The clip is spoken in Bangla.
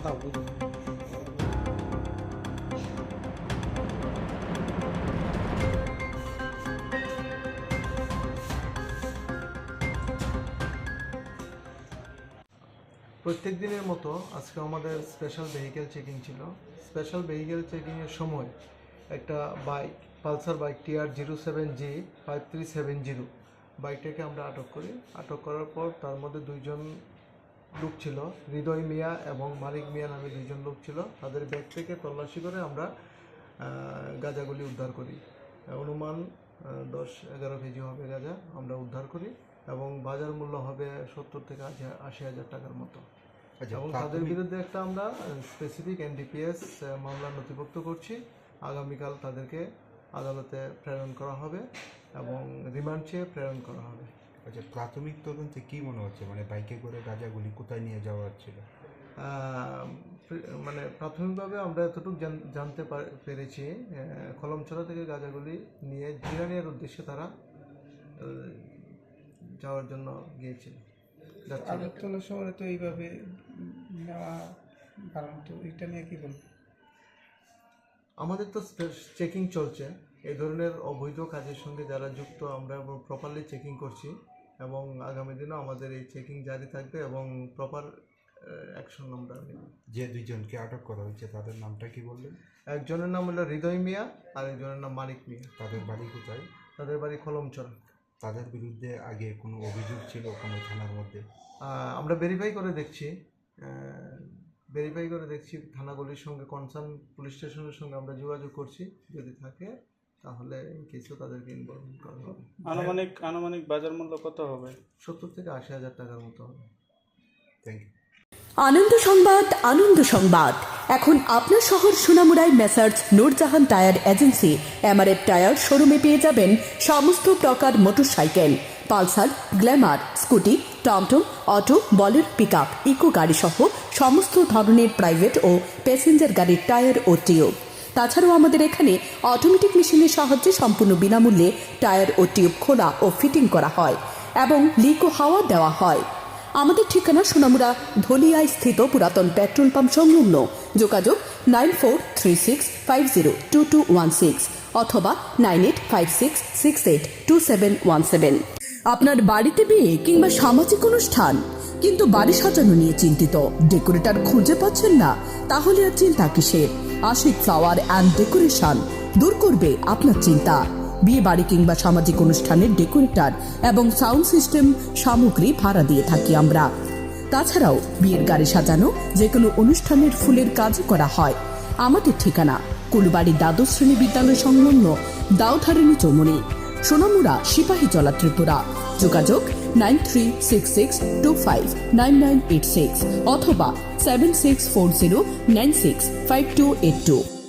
প্রত্যেক দিনের মতো আজকে আমাদের স্পেশাল ভেহিকেল চেকিং ছিল। স্পেশাল ভেহিকেল চেকিংয়ের সময় একটা bike Pulsar bike TR zero seven G five three seven zero বাইকটাকে আমরা আটক করি। আটক করার পর তার মধ্যে দুইজন লোক ছিল হৃদয় মিয়া এবং মালিক মিয়া নামে দুইজন লোক ছিল। তাদের ব্যাগ থেকে তল্লাশি করে আমরা গাঁজাগুলি উদ্ধার করি। অনুমান দশ এগারো কেজি হবে গাঁজা আমরা উদ্ধার করি এবং বাজার মূল্য হবে সত্তর থেকে আশি আশি হাজার টাকার মতো। আচ্ছা এবং তাদের বিরুদ্ধে একটা আমরা স্পেসিফিক এনডিপিএস মামলা নথিভুক্ত করছি। আগামীকাল তাদেরকে আদালতে প্রেরণ করা হবে এবং রিমান্ড চেয়ে প্রেরণ করা হবে। আচ্ছা প্রাথমিক তদন্তে কি মনে হচ্ছে? মানে বাইকে করে গাঁজাগুলি কোথায় নিয়ে যাওয়া হচ্ছিল? মানে প্রাথমিকভাবে আমরা এতটুকু জান- জানতে পার- পেরেছি কলমছড়া থেকে গাঁজাগুলি নিয়ে জিরানিয়ার উদ্দেশ্যে তারা যাওয়ার জন্য গিয়েছিল। আগরতলা শহরে তো এইভাবে নেওয়া কারণ তো এটা নিয়ে কি বলব? আমাদের তো চেকিং চলছে এই ধরনের অবৈধ কাজের সঙ্গে যারা যুক্ত আমরা প্রপারলি চেকিং করছি। এবং আগামী দিনেও আমাদের এই চেকিং জারি থাকবে এবং প্রপার অ্যাকশন আমরা নেব। যে দুইজনকে আটক করা হয়েছে তাদের নামটা কি বললেন? একজনের নাম হলো হৃদয় মিয়া আর একজনের নাম মানিক মিয়া। তাদের বাড়ি কোথায়? তাদের বাড়ি কলমচড়া। তাদের বিরুদ্ধে আগে কোনো অভিযোগ ছিল কোনো থানার মধ্যে? আমরা ভেরিফাই করে দেখছি। ভেরিফাই করে দেখছি থানাগুলির সঙ্গে কনসার্ন পুলিশ স্টেশনের সঙ্গে আমরা যোগাযোগ করছি যদি থাকে। তাহলে কিছু তাদেরকে ইনভলভ করা হবে। আনুমানিক আনুমানিক বাজার মূল্য কত হবে? সত্তর থেকে আশি হাজার টাকার মতো হবে। থ্যাংক ইউ আনন্দ সংবাদ আনন্দ সংবাদ। এখন আপনার শহর সুনামুড়ায় messrs Noorjahan tyre agency. MRF tyre শোরুমে পেয়ে যাবেন সমস্ত প্রকার মোটরসাইকেল। পালসার গ্ল্যামার স্কুটি টমটম অটো বলের পিক আপ ইকো গাড়ি সহ সমস্ত ধরনের প্রাইভেট ও প্যাসেঞ্জার গাড়ির টায়ার ও টিউব। তাছাড়াও আমাদের এখানে অটোমেটিক মেশিনের সাহায্যে সম্পূর্ণ বিনামূল্যে টায়ার ও টিউব খোলা ও ফিটিং করা হয় এবং লিক ও হাওয়া দেওয়া হয়। আমাদের ঠিকানা সোনামুড়া ধলিয়ায় স্থিত পুরাতন পেট্রোল পাম্প সংলগ্ন। যোগাযোগ nine four three six five zero two two one six অথবা nine eight five six six eight two seven one seven আপনার বাড়িতে বিয়ে কিংবা সামাজিক অনুষ্ঠান, কিন্তু বাড়ি সাজানো নিয়ে চিন্তিত। ডেকোরেটর খুঁজে পাচ্ছেন না, তাহলে আর চিন্তা কিসের? আশিক ফ্লাওয়ার অ্যান্ড ডেকোরেশন দূর করবে আপনার চিন্তা। বিয়ে বাড়ি কিংবা সামাজিক অনুষ্ঠানের ডেকোরেটর এবং সাউন্ড সিস্টেম সামগ্রী ভাড়া দিয়ে থাকি আমরা। তাছাড়াও বিয়ের গাড়ি সাজানো যে কোনো অনুষ্ঠানের ফুলের কাজ করা হয়। আমাদের ঠিকানা, কুলবাড়ি দ্বাদশ শ্রেণি বিদ্যালয় সংলগ্ন দাউধারিণী চৌমনি সোনামুড়া, সিপাহী জলা ত্রিপুরা যোগাযোগ nine three six six two five nine nine eight six অথবা seven six four zero nine six five two eight two